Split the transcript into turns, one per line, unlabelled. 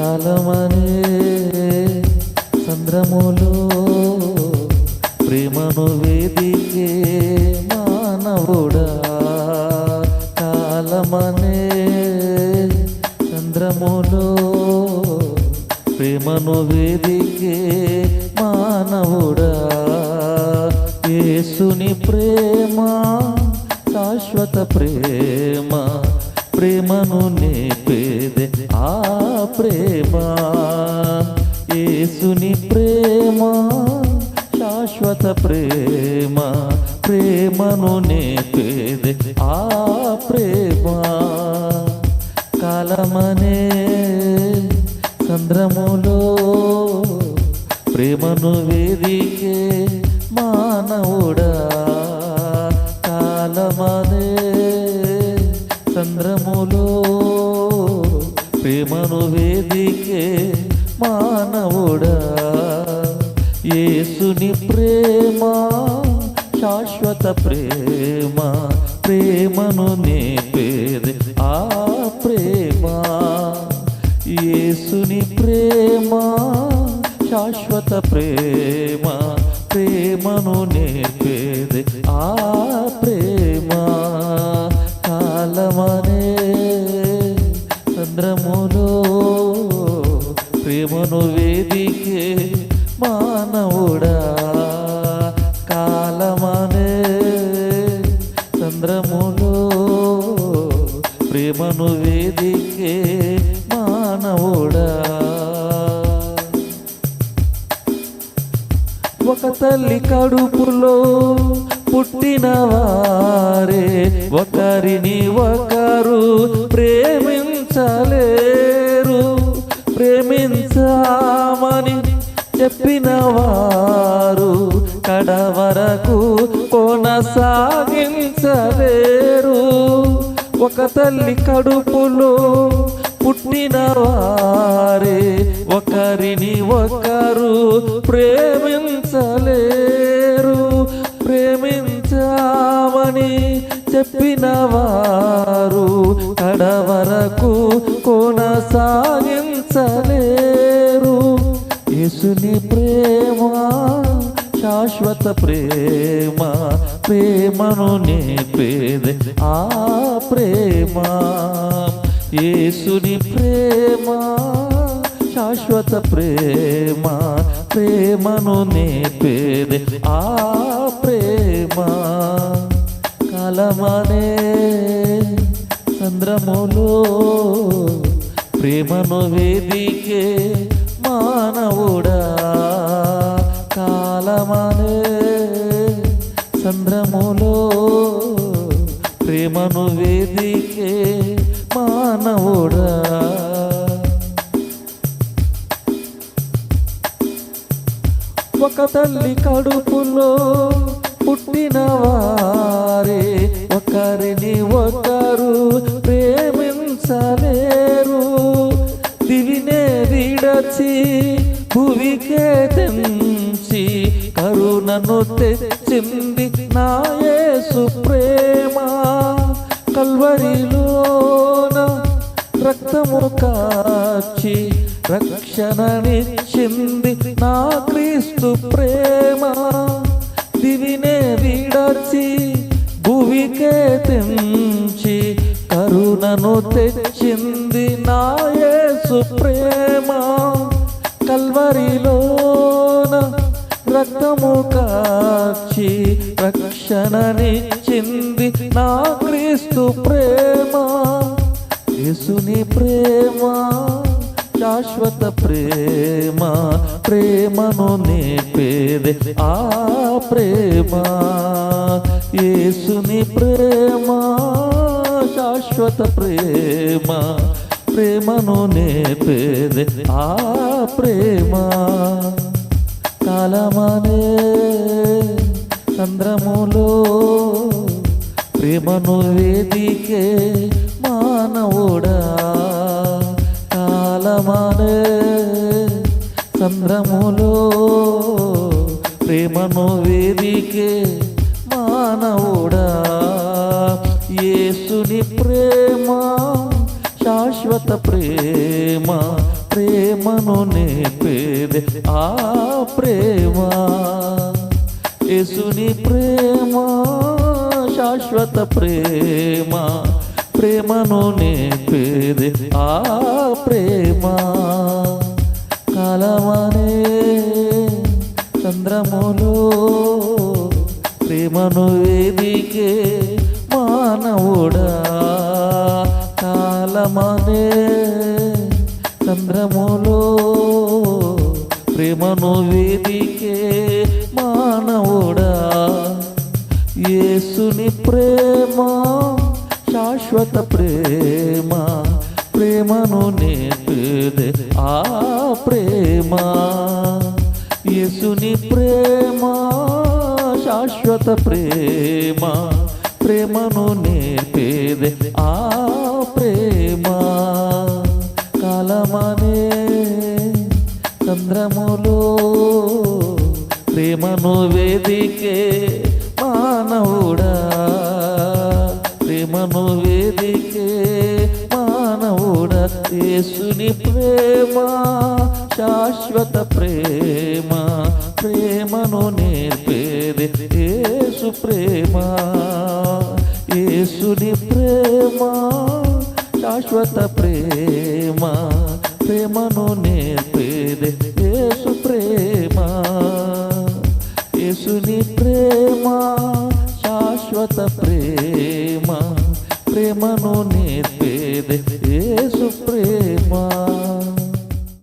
కాలమనే చంద్రములో ప్రేమను వేదికే మానవుడా. కాలమనే చంద్రములో ప్రేమను వేదికే మానవుడా. యేసుని ప్రేమ శాశ్వత ప్రేమ ప్రేమను నేపేదే ఆ ప్రేమ యేసుని ప్రేమ శాశ్వత ప్రేమ ప్రేమను నేపేది ఆ ప్రేమ. కాలమనే చంద్రములో ప్రేమను వేదికే మానవుడా. కాలమనే చంద్రములో ప్రేమను వేదికే మానవుడా. యేసుని ప్రేమ శాశ్వత ప్రేమ ప్రేమను నేపేది ఆ ప్రేమ. యేసుని ప్రేమ శాశ్వత ప్రేమ ప్రేమను నేపేది ఆ ప్రేమ. దేవును వేదికే మానవుడా. కాలమనే చంద్రములో ప్రేమను వేదికే మానవుడా. ఒక తల్లి కడుపులో పుట్టిన వారే ఒకరిని ఒకరు ప్రేమించలేరు చేశామని చెప్పిన వారు కడవరకు కొనసాగించలేరు. ఒక తల్లి కడుపులో పుట్టిన వారే ఒకరిని ఒకరు ప్రేమించలేరు. ప్రేమించామని చెప్పిన వారు సాగించలేరు యేసుని ప్రేమ శాశ్వత ప్రేమ ప్రేమను నేపేదే ఆ ప్రేమ. యేసుని ప్రేమ శాశ్వత ప్రేమ ప్రేమను నేపేదే ఆ ప్రేమ. కాలమనే చంద్రములో ప్రేమను వేదికే మానవుడా. కాలమనే చంద్రములో ప్రేమను వేదికే మానవుడా. ఒక తల్లి కడుపులో పుట్టిన వారే ఒకరిని ఒకరు ప్రేమించలే తెచ్చి భువికే తెంచి కరుణను తెచ్చింది నా యేసు ప్రేమ. కల్వరిలోన రక్తము కాచి రక్షణనిచ్చింది నా క్రీస్తు ప్రేమ. దివినే విడచి భువికే తెంచి కరుణను తెచ్చింది నా యేసు ప్రేమ. కల్వరిలోన రక్తము కాచి రక్షణనిచ్చింది నా క్రీస్తు ప్రేమ. యేసుని ప్రేమ శాశ్వత ప్రేమ ప్రేమను నేపేదే ఆ ప్రేమ. యేసుని ప్రేమ శాశ్వత ప్రేమ ప్రేమను నేపేదే ఆ ప్రేమ కాలమానే చంద్రములో ప్రేమను వేదికే మానవుడా. కాలమానే చంద్రములో ప్రేమను వేదికే మానవుడా. యేసుని ప్రేమ శాశ్వత ప్రేమ ప్రేమను నేపేదే ఆ ప్రేమ యేసుని ప్రేమ శాశ్వత ప్రేమ ప్రేమను నేపేదే ఆ ప్రేమ కాలమనే చంద్రములో ప్రేమను వేదికే మానవుడా. కాలమనే చంద్రములో ప్రేమను వేదికే మానవుడా. యేసుని ప్రేమ శాశ్వత ప్రేమ ప్రేమను నేర్పేదే ఆ ప్రేమ. యేసుని ప్రేమ శాశ్వత ప్రేమ ప్రేమను నేర్పేదే ఆ చంద్రములో ప్రేమను వేదికే మానవుడా. ప్రేమను వేదికే మానవుడా. యేసుని ప్రేమ శాశ్వత ప్రేమ ప్రేమను నేర్పేది యేసు ప్రేమ. యేసుని ప్రేమ శాశ్వత ప్రేమ.